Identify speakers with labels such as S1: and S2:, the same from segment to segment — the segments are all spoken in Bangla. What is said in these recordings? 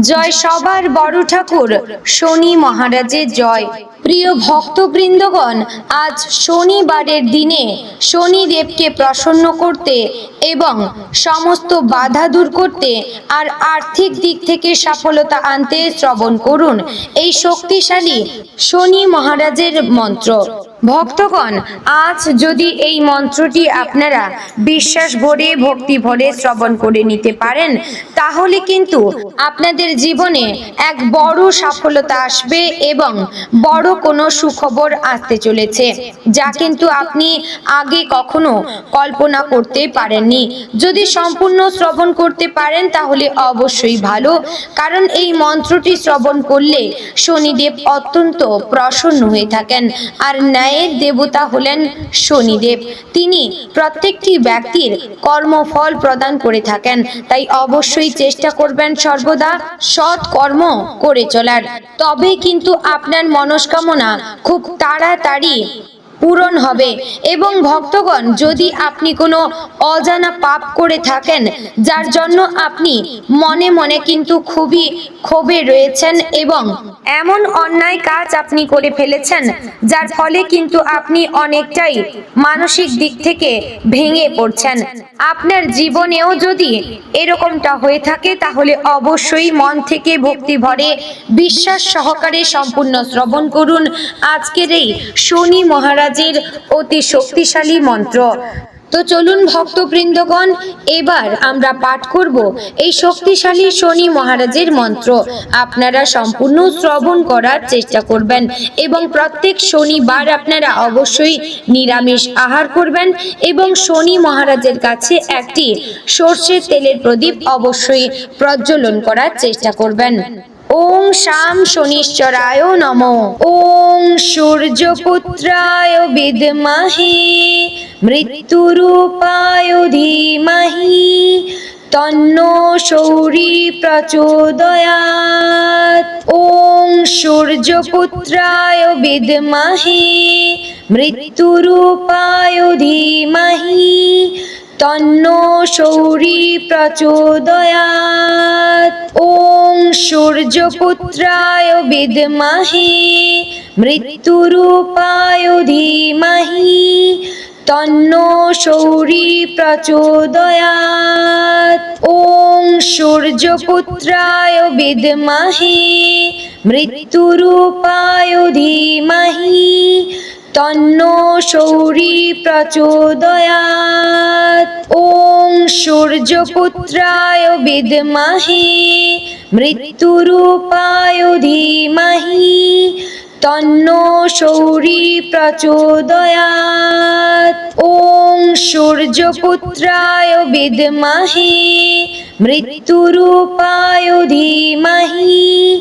S1: জয় সবার বড় ঠাকুর, শনি মহারাজের জয়। প্রিয় ভক্তবৃন্দগণ, আজ শনিবারের দিনে শনিদেবকে প্রসন্ন করতে এবং সমস্ত বাধা দূর করতে আর আর্থিক দিক থেকে সফলতা আনতে শ্রবণ করুন। এই শক্তিশালী শনি মহারাজের মন্ত্র। ভক্তগণ, আজ যদি এই মন্ত্রটি আপনারা বিশ্বাস ভরে ভক্তি ভরে শ্রবণ করে নিতে পারেন, তাহলে কিন্তু আপনাদের জীবনে এক বড় সফলতা আসবে এবং বড় কোনো সুখবর আসতে চলেছে, যা কিন্তু আপনি আগে কখনো কল্পনা করতে পারেননি। যদি সম্পূর্ণ শ্রবণ করতে পারেন, তাহলে অবশ্যই ভালো, কারণ এই মন্ত্রটি শ্রবণ করলে শনিদেব অত্যন্ত প্রসন্ন হয়ে থাকেন, আর ন্যায়ের দেবতা হলেন শনিদেব। তিনি প্রত্যেকটি ব্যক্তির কর্মফল প্রদান করে থাকেন। তাই অবশ্যই চেষ্টা করবেন সর্বদা সৎ কর্ম করে চলার। তবে কিন্তু আপনার মনস্কামনা খুব তাড়াতাড়ি পূরণ হবে। এবং ভক্তগণ, যদি আপনি কোনো অজানা পাপ করে থাকেন, যার জন্য আপনি মনে মনে কিন্তু খুবই ক্ষোভে রয়েছেন এবং এমন অন্যায় কাজ আপনি করে ফেলেছেন, যার ফলে কিন্তু আপনি অনেকটাই মানসিক দিক থেকে ভেঙে পড়ছেন। আপনার জীবনেও যদি এরকমটা হয়ে থাকে, তাহলে অবশ্যই মন থেকে ভক্তি ভরে বিশ্বাস সহকারে সম্পূর্ণ শ্রবণ করুন। আজকের এই শনি মহারাজের অতি শক্তিশালী মন্ত্র। তো চলুন ভক্তবৃন্দগণ, এবার আমরা পাঠ করব এই শক্তিশালী শনি মহারাজের মন্ত্র। আপনারা সম্পূর্ণ শ্রবণ করার চেষ্টা করবেন এবং প্রত্যেক শনিবার আপনারা অবশ্যই নিরামিষ আহার করবেন এবং শনি মহারাজের কাছে একটি সর্ষের তেলের প্রদীপ অবশ্যই প্রজ্বলন করার চেষ্টা করবেন। ওং শাম শনিশ্চরায় নম। ওং সূর্যপুত্রায় বিদ্মহে, মৃত্যুরূপায় ধীমহি, তন্নো শৌরি প্রচোদয়াৎ। ওং সূর্যপুত্রায় বিদ্মহে, মৃত্যুরূপায় ধীমহি তন্নো শৌরি প্রচোদয়াৎ ওং সূর্যপুত্রায় বিদ্মহে, মৃত্যুরূপায় ধীমহি। তন্নো শৌরি প্রচোদয়াৎ ওং সূর্যপুত্রায় বিদ্মহে, মৃত্যুরূপায় ধীমহি। তন্নো শৌরি প্রচোদয়াৎ ওং সূর্যপুত্রায় বিদ্মহে, মৃত্যুরূপায় ধীমহি। তন্নো শৌরি প্রচোদয়াৎ ওং সূর্যপুত্রায় বিদ্মহে, মৃত্যুরূপায় ধীমহি।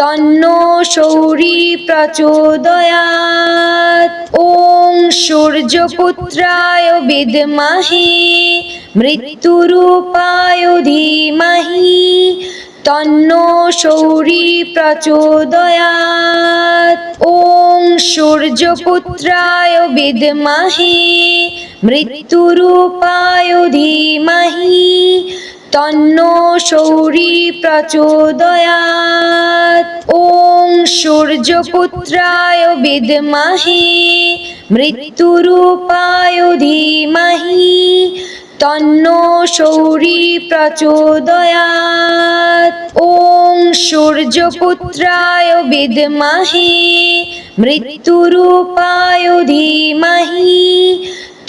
S1: তন্নো শৌরি প্রচোদয়াৎ ওং সূর্যপুত্রায় বিদ্মহে, মৃত্যুরূপায় ধীমহি। তন্নো শৌরি প্রচোদয়াৎ ওং সূর্যপুত্রায় বিদ্মহে, মৃত্যুরূপায় ধীমহি। তন্নো শৌরি প্রচোদয়াৎ ওং সূর্যপুত্রায় বিদ্মহে, মৃত্যুরূপায় ধীমহি। তন্ন শৌরি প্রচোদয়াৎ ওং সূর্যপুত্রায় বিদ্মহে, মৃত্যুরূপায় ধীমহি।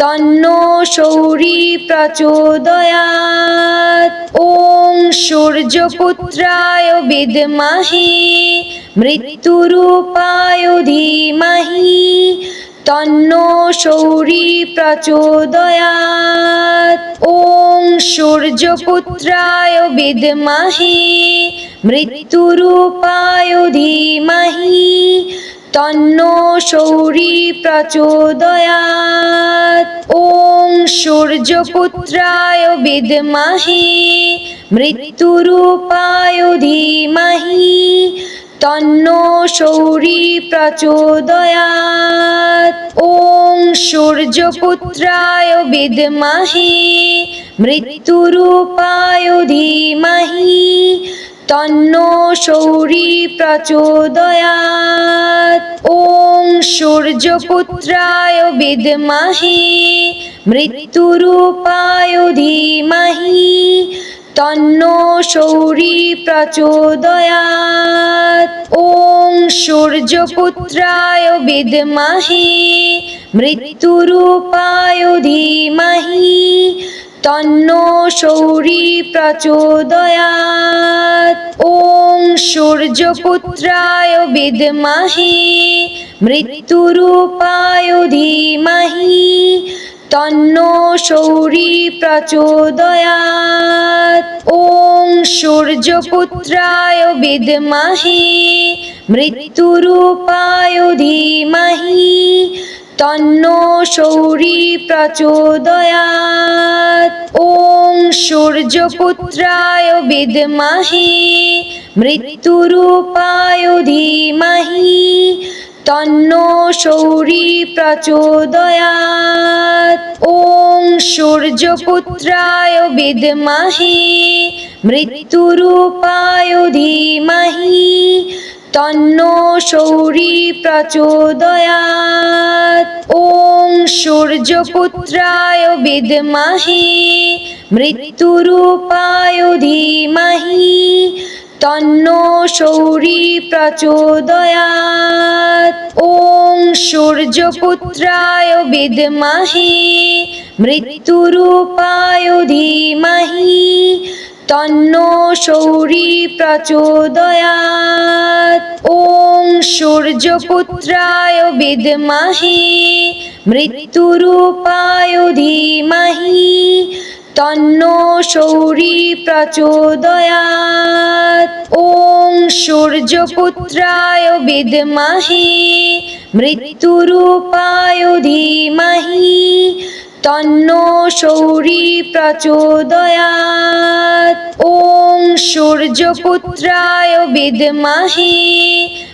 S1: তন্নো শৌরি প্রচোদয়াৎ ওং সূর্যপুত্রায় বিদ্মহে, মৃত্যুরূপায় ধীমহি। তন্নো শৌরি প্রচোদয়াৎ ওং সূর্যপুত্রায় বিদ্মহে, মৃত্যুরূপায় ধীমহি। তন্নো শৌরি প্রচোদয়াৎ ওং সূর্যপুত্রায় বিদ্মহে, মৃত্যুরূপায় ধীমহি। তন্নো শৌরি প্রচোদয়াৎ ওং সূর্যপুত্রায় বিদ্মহে, মৃত্যুরূপায় ধীমহি। তন্ন শৌরি প্রচোদয়াৎ ওং সূর্যপুত্রায় বিদ্মহি, মৃত্যুরূপায় ধীমহি। তন্ন শৌরি প্রচোদয়াৎ ওং সূর্যপুত্রায় বিদ্মহি, মৃত্যুরূপায় ধীমহি। তন্ন শৌরি প্রচোদয়াৎ ওং সূর্যপুত্রায় বিদ্মহি, মৃত্যুরূপায় ধীমহি। তন্ন শৌরি প্রচোদয়াৎ ওং সূর্যপুত্রায় বিদ্মহি, মৃত্যুরূপায় ধীমহি। তন্ন শৌরি প্রচোদয়াৎ ওং সূর্যপুত্রায় বিদ্মহি, মৃত্যুরূপায় ধীমহি। তন্ন শৌরি প্রচোদয়াৎ ওং সূর্যপুত্রায় বিদ্মহি, মৃত্যুরূপায় ধীমহি। তন্ন শৌরি প্রচোদয়াৎ ওং সূর্যপুত্রায় বিদ্মহি, মৃত্যুরূপায় ধীমহি। তন্ন শৌরি প্রচোদয়াৎ ওং সূর্যপুত্রায় বিদ্মহি, মৃত্যুরূপায় ধীমহি। তন্ন শৌরি প্রচোদয়াৎ ওং সূর্যপুত্রায় বিদ্মহি, মৃত্যুরূপায় ধীমহি। তন্ন শৌরি প্রচোদয়াৎ ওং সূর্যপুত্রায় বিদ্মহি, মৃত্যুরূপায় ধীমহি। তন্ন শৌরি প্রচোদয়াৎ ওং সূর্যপুত্রায় বিদ্মহি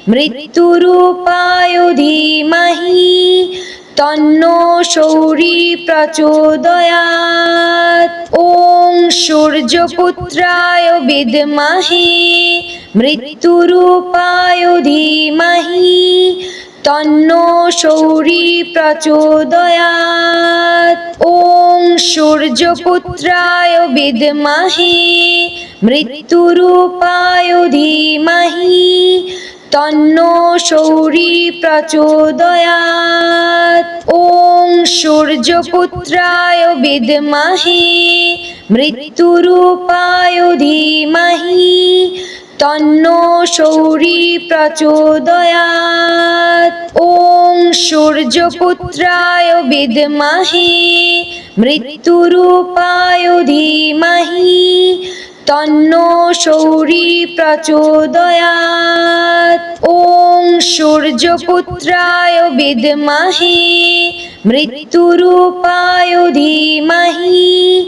S1: মৃত্যুরূপায় ধীমহি। তন্ন শৌরি প্রচোদয়াৎ ওং সূর্যপুত্রায় বিদ্মহি মৃত্যুরূপায় ধীমহি। তন্ন শৌরি প্রচোদয়াৎ ওং সূর্যপুত্রায় বিদ্মহি, মৃত্যুরূপায় ধীমহি। তন্ন শৌরি প্রচোদয়াৎ ওং সূর্যপুত্রায় বিদ্মহি, মৃত্যুরূপায় ধীমহি। তন্ন শৌরি প্রচোদয়াৎ ওং সূর্যপুত্রায় বিদ্মহি, মৃত্যুরূপায় ধীমহি। তন্ন শৌরি প্রচোদয়াৎ ওং সূর্যপুত্রায় বিদ্মহি, মৃত্যুরূপায় ধীমহি।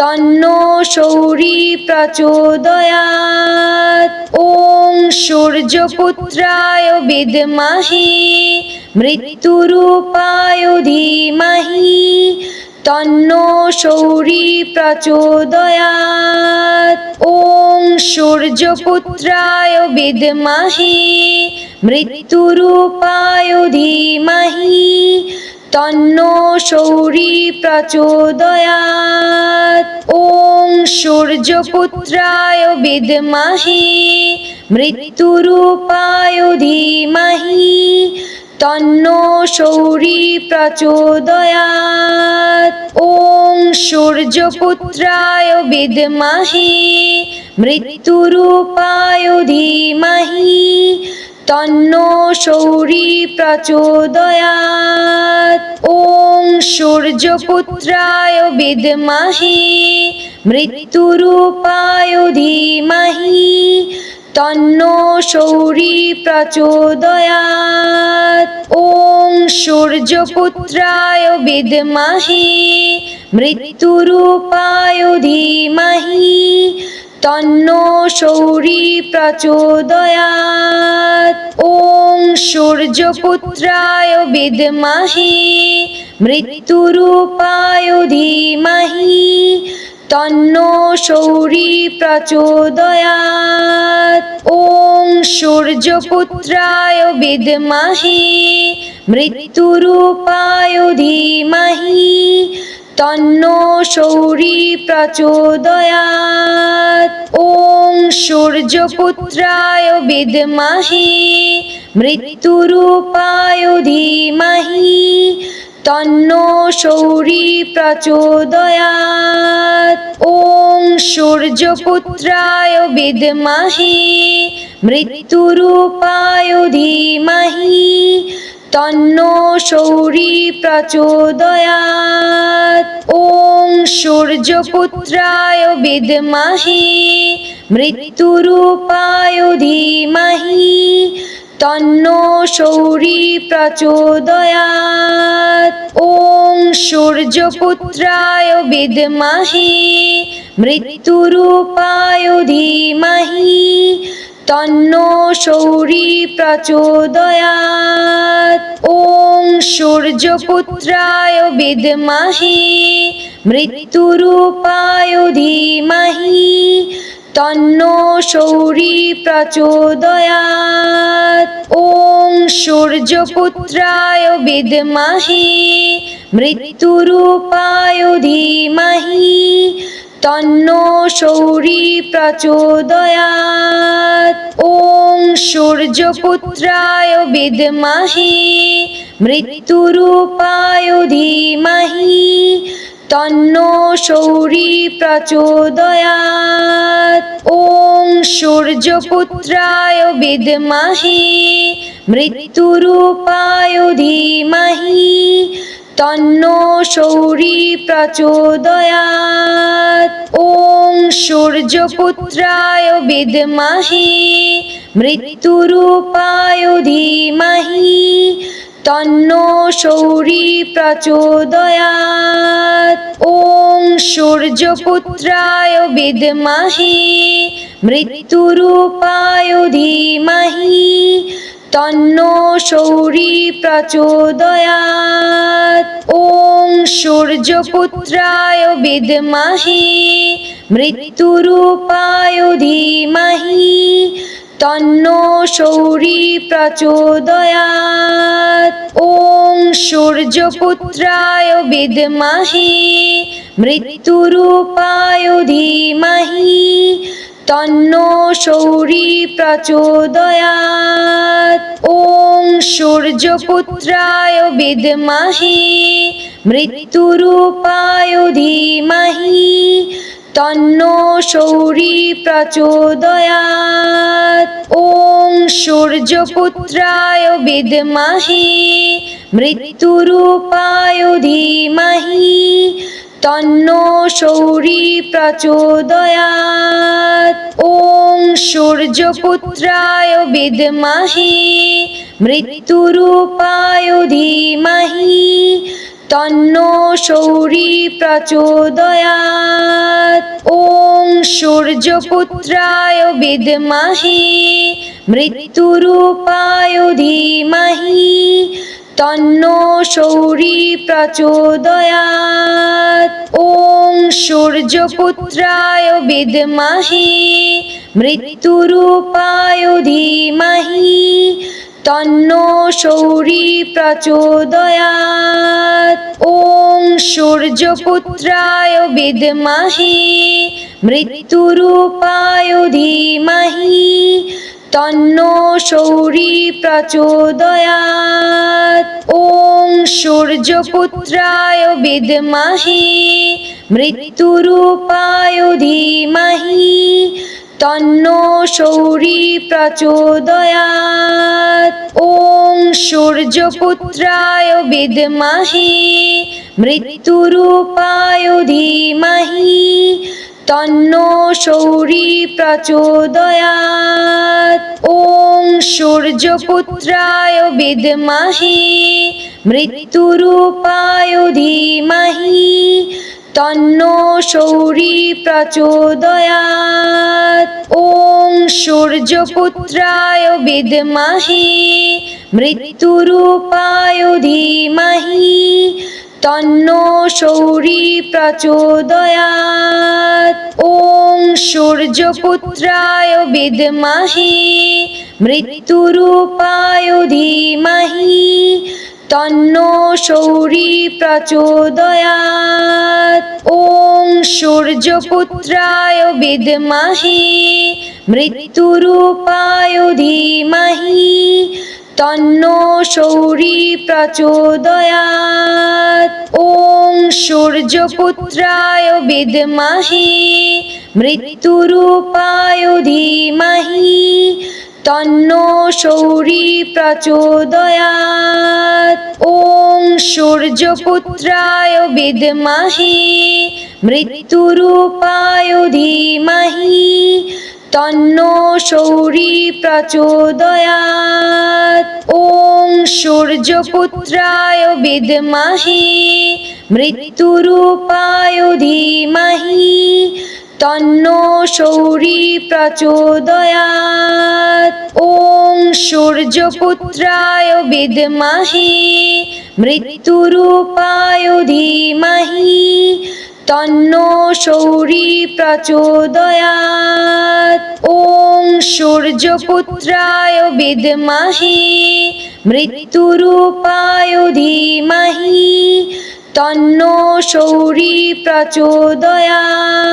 S1: তন্ন শৌরি প্রচোদয়াৎ ওং সূর্যপুত্রায় বিদ্মহি, মৃত্যুরূপায় ধীমহি। তন্ন শৌরি প্রচোদয়াৎ ওং সূর্যপুত্রায় বিদ্মহি, মৃত্যুরূপায় ধীমহি। তন্ন শৌরি প্রচোদয়াৎ ওং সূর্যপুত্রায় বিদ্মহি, মৃত্যুরূপায় ধীমহি। তন্ন শৌরি প্রচোদয়াৎ ওং সূর্যপুত্রায় বিদ্মহি, মৃত্যুরূপায় ধীমহি। তন্ন শৌরি প্রচোদয়াৎ ওং সূর্যপুত্রায় বিদ্মহি, মৃত্যুরূপায় ধীমহি। তন্ন শৌরি প্রচোদয়াৎ ওং সূর্যপুত্রায় বিদ্মহি, মৃত্যুরূপায় ধীমহি। তন্ন শৌরি প্রচোদয়াৎ ওং সূর্যপুত্রায় বিদ্মহি, মৃত্যুরূপায় ধীমহি। তন্ন শৌরি প্রচোদয়াৎ ওং সূর্যপুত্রায় বিদ্মহি, মৃত্যুরূপায় ধীমহি। তন্ন শৌরি প্রচোদয়াৎ ওং সূর্যপুত্রায় বিদ্মহি, মৃত্যুরূপায় ধীমহি। তন্ন শৌরি প্রচোদয়াৎ ওং সূর্যপুত্রায় বিদ্মহি, মৃত্যুরূপায় ধীমহি। তন্ন শৌরি প্রচোদয়াৎ ওং সূর্যপুত্রায় বিদ্মহি, মৃত্যুরূপায় ধীমহি। তন্ন শৌরি প্রচোদয়াৎ ওং সূর্যপুত্রায় বিদ্মহি, মৃত্যুরূপায় ধীমহি। তন্ন শৌরি প্রচোদয়াৎ ওং সূর্যপুত্রায় বিদ্মহি, মৃত্যুরূপায় ধীমহি। তন্ন শৌরি প্রচোদয়াৎ ওং সূর্যপুত্রায় বিদ্মহি, মৃত্যুরূপায় ধীমহি। তন্ন শৌরি প্রচোদয়াৎ ওং সূর্যপুত্রায় বিদ্মহি, মৃত্যুরূপায় ধীমহি। তন্ন শৌরি প্রচোদয়াৎ ওং সূর্যপুত্রায় বিদ্মহি, মৃত্যুরূপায় ধীমহি। তন্ন শৌরি প্রচোদয়াৎ ওং সূর্যপুত্রায় বিদ্মহি, মৃত্যুরূপায় ধীমহি। তন্ন শৌরি প্রচোদয়াৎ ওং সূর্যপুত্রায় বিদ্মহি, মৃত্যুরূপায় ধীমহি। তন্ন শৌরি প্রচোদয়াৎ ওং সূর্যপুত্রায় বিদ্মহি, মৃত্যুরূপায় ধীমহি। তন্ন শৌরি প্রচোদয়াৎ ওং সূর্যপুত্রায় বিদ্মহি, মৃত্যুরূপায় ধীমহি। তন্ন শৌরি প্রচোদয়াৎ ওং সূর্যপুত্রায় বিদ্মহি, মৃত্যুরূপায় ধীমহি। তন্ন শৌরি প্রচোদয়াৎ ওং সূর্যপুত্রায় বিদ্মহি, মৃত্যুরূপায় ধীমহি। তন্ন শৌরি প্রচোদয়াৎ ওং সূর্যপুত্রায় বিদ্মহি, মৃত্যুরূপায় ধীমহি। তন্ন শৌরি প্রচোদয়াৎ ওং সূর্যপুত্রায় বিদ্মহি, মৃত্যুরূপায় ধীমহি। তন্ন শৌরি প্রচোদয়াৎ ওং সূর্যপুত্রায় বিদ্মহি, মৃত্যুরূপায় ধীমহি। তন্ন শৌরি প্রচোদয়াৎ ওং সূর্যপুত্রায় বিদ্মহি, মৃত্যুরূপায় ধীমহি। তন্ন শৌরি প্রচোদয়াৎ ওং সূর্যপুত্রায় বিদ্মহি, মৃত্যুরূপায় ধীমহি। তন্ন শৌরি প্রচোদয়াৎ ওং সূর্যপুত্রায় বিদ্মহি, মৃত্যুরূপায় ধীমহি। তন্ন শৌরি প্রচোদয়াৎ ওং সূর্যপুত্রায় বিদ্মহি, মৃত্যুরূপায় ধীমহি। তন্ন শৌরি প্রচোদয়াৎ ওং সূর্যপুত্রায় বিদ্মহি, মৃত্যুরূপায় ধীমহি। তন্ন শৌরি প্রচোদয়াৎ ওং সূর্যপুত্রায় বিদ্মহি, মৃত্যুরূপায় ধীমহি। তন্ন শৌরি প্রচোদয়াৎ ওং সূর্যপুত্রায় বিদ্মহি, মৃত্যুরূপায় ধীমহি। তন্ন শৌরি প্রচোদয়াৎ ওং সূর্যপুত্রায় বিদ্মহি, মৃত্যুরূপায় ধীমহি। তন্ন শৌরি প্রচোদয়াৎ ওং সূর্যপুত্রায় বিদ্মহি, মৃত্যুরূপায় ধীমহি। তন্ন শৌরি প্রচোদয়াৎ ওং সূর্যপুত্রায় বিদ্মহি, মৃত্যুরূপায় ধীমহি, তন্ন শৌরি প্রচোদয়াৎ ওং সূর্যপুত্রায় বিদ্মহি, মৃত্যুরূপায় ধীমহি, তন্ন শৌরি প্রচোদয়াৎ ওং সূর্যপুত্রায় বিদ্মহি মৃত্যুরূপায় ধীমহি তন্ন শৌরি প্রচোদয়াৎ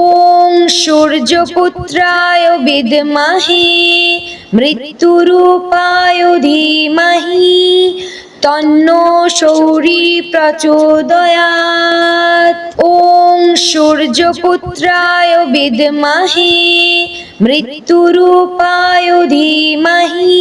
S1: ওং সূর্যপুত্রায় বিদ্মহি মৃত্যুরূপায় ধীমহি তন্ন শৌরি প্রচোদয়াৎ ওং সূর্যপুত্রায় বিদ্মহি মৃত্যুরূপায় ধীমহি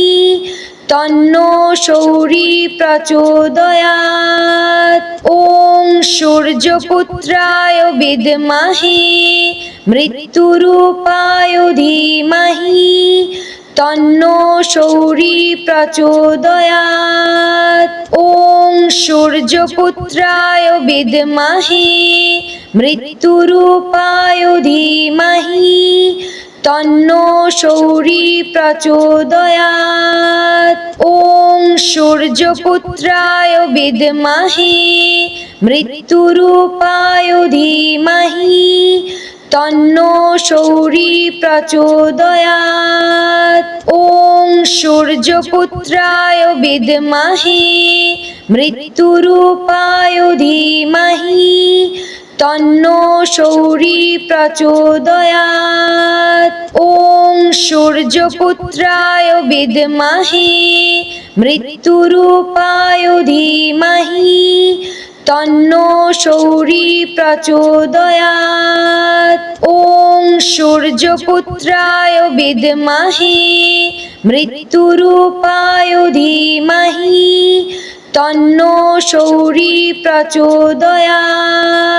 S1: তন্ন শৌরি প্রচোদয়াৎ ওং সূর্যপুত্রায় বিদ্মহি, মৃত্যুরূপায় ধীমহি। তন্ন শৌরি প্রচোদয়াৎ ওং সূর্যপুত্রায় বিদ্মহি, মৃত্যুরূপায় ধীমহি। তন্ন শৌরি প্রচোদয়াৎ ওং সূর্যপুত্রায় বিদ্মহি, মৃত্যুরূপায় ধীমহি। তন্ন শৌরি প্রচোদয়াৎ ওং সূর্যপুত্রায় বিদ্মহি, মৃত্যুরূপায় ধীমহি। তন্ন শৌরি প্রচোদয়াৎ ওং সূর্যপুত্রায় বিদ্মহি, মৃত্যুরূপায় ধীমহি। তন্ন শৌরি প্রচোদয়াৎ ওং সূর্যপুত্রায় বিদ্মহি, মৃত্যুরূপায় ধীমহি। তন্ন শৌরি প্রচোদয়াৎ ওং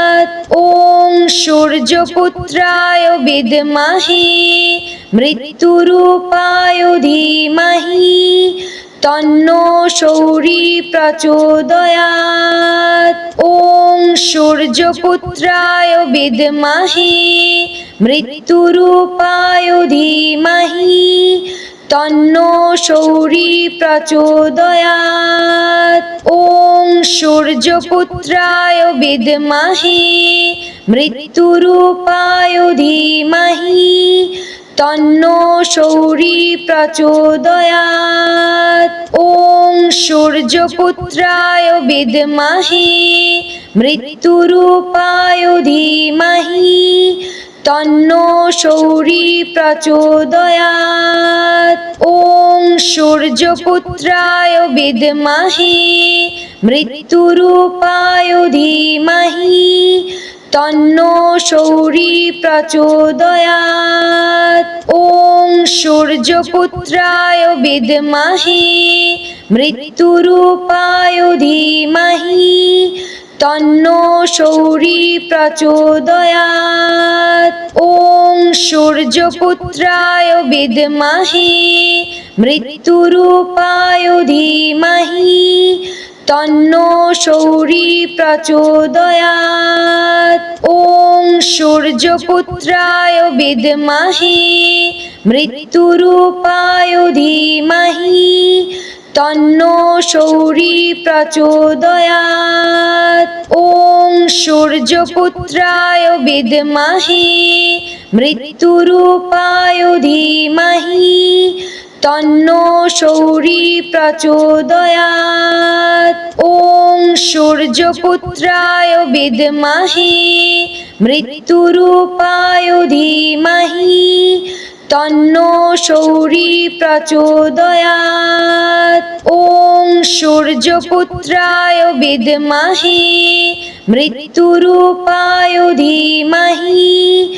S1: সূর্যপুত্রায় বিদ্মহি, মৃত্যুরূপায় ধীমহি, তন্ন শৌরি প্রচোদয়াৎ ওং সূর্যপুত্রায় বিদ্মহি, মৃত্যুরূপায় ধীমহি, তন্ন শৌরি প্রচোদয়াৎ ওং সূর্যপুত্রায় বিদ্মহি মৃত্যুরূপায় ধীমহি তন্ন শৌরি প্রচোদয়াৎ ওং সূর্যপুত্রায় বিদ্মহি মৃত্যুরূপায় ধীমহি তন্ন শৌরি প্রচোদয়াৎ ওং সূর্যপুত্রায় বিদ্মহি মৃত্যুরূপায় ধীমহি তন্ন শৌরি প্রচোদয়াৎ ওং সূর্যপুত্রায় বিদ্মহি, মৃত্যুরূপায় ধীমহি। তন্ন শৌরি প্রচোদয়াৎ ওং সূর্যপুত্রায় বিদ্মহি, মৃত্যুরূপায় ধীমহি। তন্ন শৌরি প্রচোদয়াৎ ওং সূর্যপুত্রায় বিদ্মহি, মৃত্যুরূপায় ধীমহি। তন্ন শৌরি প্রচোদয়াৎ ওং সূর্যপুত্রায় বিদ্মহি, মৃত্যুরূপায় ধীমহি। তন্ন শৌরি প্রচোদয়াৎ ওং সূর্যপুত্রায় বিদ্মহি, মৃত্যুরূপায় ধীমহি। তন্ন শৌরি প্রচোদয়াৎ ওং সূর্যপুত্রায় বিদ্মহি, মৃত্যুরূপায় ধীমহি।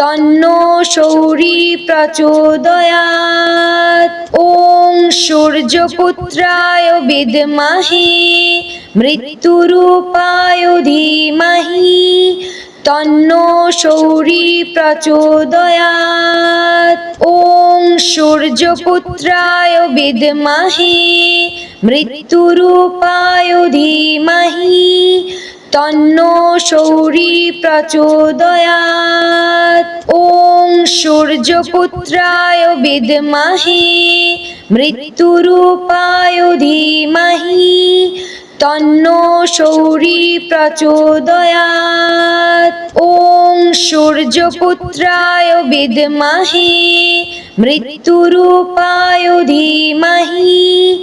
S1: তন্ন শৌরি প্রচোদয়াৎ ওং সূর্যপুত্রায় বিদ্মহি, মৃত্যুরূপায় ধীমহি। তন্ন শৌরি প্রচোদয়াৎ ওং সূর্যপুত্রায় বিদ্মহি, মৃত্যুরূপায় ধীমহি। তন্ন শৌরি প্রচোদয়াৎ ওং সূর্যপুত্রায় বিদ্মহি, মৃত্যুরূপায় ধীমহি। তন্ন শৌরি প্রচোদয়াৎ ওং সূর্যপুত্রায় বিদ্মহি, মৃত্যুরূপায় ধীমহি।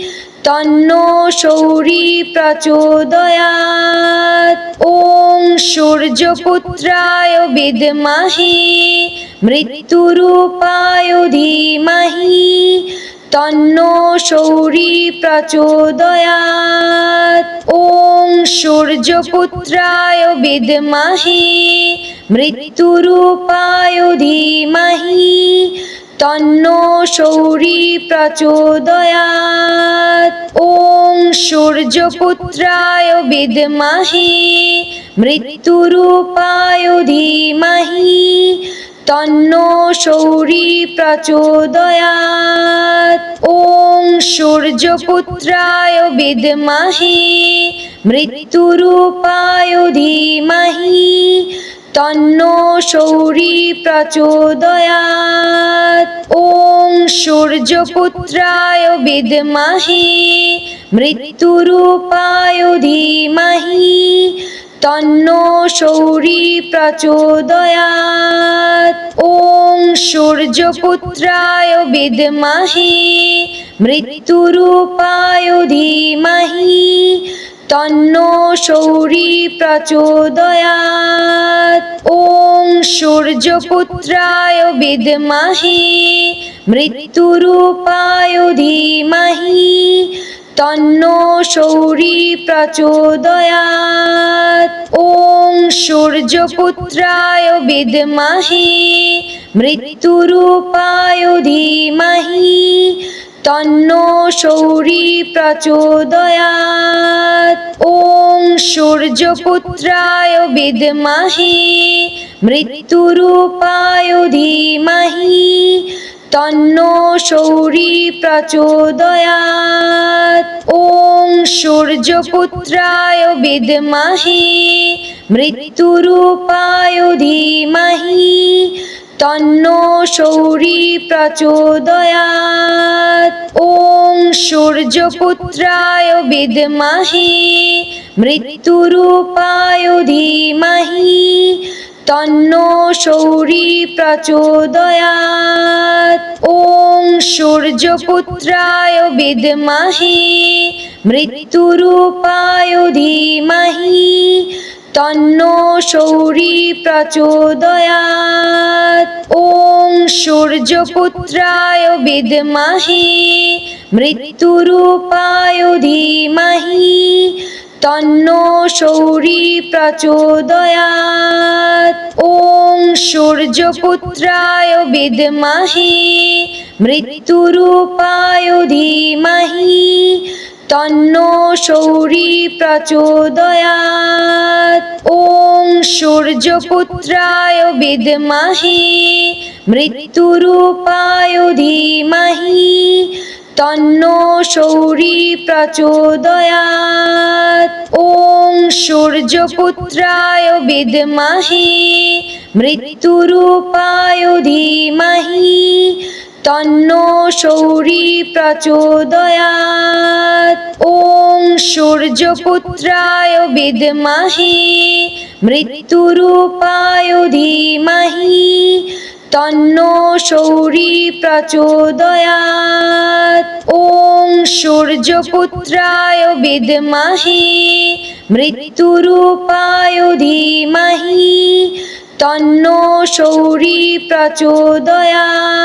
S1: তন্ন শৌরি প্রচোদয়াৎ ওং সূর্যপুত্রায় বিদ্মহি, মৃত্যুরূপায় ধীমহি। তন্ন শৌরি প্রচোদয়াৎ ওং সূর্যপুত্রায় বিদ্মহি, মৃত্যুরূপায় ধীমহি। তন্ন শৌরি প্রচোদয়াৎ ওং সূর্যপুত্রায় বিদ্মহি, মৃত্যুরূপায় ধীমহি। তন্ন শৌরি প্রচোদয়াৎ ওং সূর্যপুত্রায় বিদ্মহি, মৃত্যুরূপায় ধীমহি। তন্ন শৌরি প্রচোদয়াৎ ওং সূর্যপুত্রায় বিদ্মহি, মৃত্যুরূপায় ধীমহি। তন্ন শৌরি প্রচোদয়াৎ ওং সূর্যপুত্রায় বিদ্মহি, মৃত্যুরূপায় ধীমহি। তন্ন শৌরি প্রচোদয়াৎ ওং সূর্যপুত্রায় বিদ্মহি, মৃত্যুরূপায় ধীমহি। তন্ন শৌরি প্রচোদয়াৎ ওং সূর্যপুত্রায় বিদ্মহি, মৃত্যুরূপায় ধীমহি। তন্ন শৌরি প্রচোদয়াৎ ওং সূর্যপুত্রায় বিদ্মহি, মৃত্যুরূপায় ধীমহি। তন্ন শৌরি প্রচোদয়াৎ ওং সূর্যপুত্রায় বিদ্মহি, মৃত্যুরূপায় ধীমহি। তন্ন শৌরি প্রচোদয়াৎ ওং সূর্যপুত্রায় বিদ্মহি, মৃত্যুরূপায় ধীমহি। তন্ন শৌরি প্রচোদয়াৎ ওং সূর্যপুত্রায় বিদ্মহি, মৃত্যুরূপায় ধীমহি। তন্ন শৌরি প্রচোদয়াৎ ওং সূর্যপুত্রায় বিদ্মহি, মৃত্যুরূপায় ধীমহি। তন্ন শৌরি প্রচোদয়াৎ ওং সূর্যপুত্রায় বিদ্মহি, মৃত্যুরূপায় ধীমহি। তন্ন শৌরি প্রচোদয়াৎ ওং সূর্যপুত্রায় বিদ্মহি, মৃত্যুরূপায় ধীমহি। তন্ন শৌরি প্রচোদয়াৎ ওং সূর্যপুত্রায় বিদ্মহি, মৃত্যুরূপায় ধীমহি। তন্ন শৌরি প্রচোদয়াৎ ওং সূর্যপুত্রায় বিদ্মহে, মৃত্যুরূপায় ধীমহি। তন্ন শৌরি প্রচোদয়াৎ ওং সূর্যপুত্রায় বিদ্মহে, মৃত্যুরূপায় ধীমহি। তন্ন শৌরি প্রচোদয়াৎ